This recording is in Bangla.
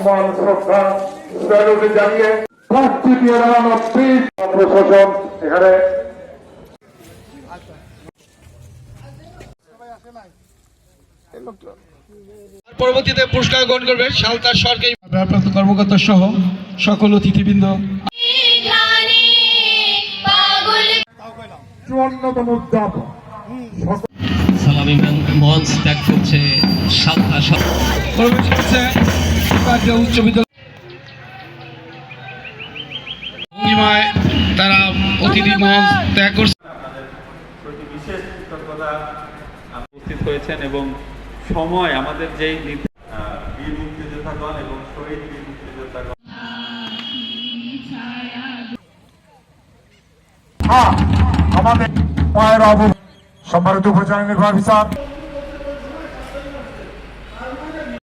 সম্মান শ্রদ্ধা স্যালুট জানিয়ে প্রার্থী দিয়ে দাঁড়ানো প্রশাসন এখানে। পরবর্তীতে পুরস্কার গ্রহণ করবে সালতার সরকারি ভারপ্রাপ্ত কর্মকর্তা সহ সকল অতিথিবৃন্দ। চুয়ান্নতম উদ্যাপন। সালামি মঞ্চ ত্যাগ করছে হচ্ছে কাটিয়া উচ্চ বিদ্যালয় তারা অতিথি মঞ্চ ত্যাগ করছে। বিশেষ কৃতজ্ঞতা উপস্থিত হয়েছেন এবং সময় আমাদের যেই নির্ধারিত, বীর মুক্তিযোদ্ধাগণ এবং শহীদ বীর মুক্তিযোদ্ধাগণ। হ্যাঁ আমাদের মায়ের সম্মানিত উপজেলা নির্বাহী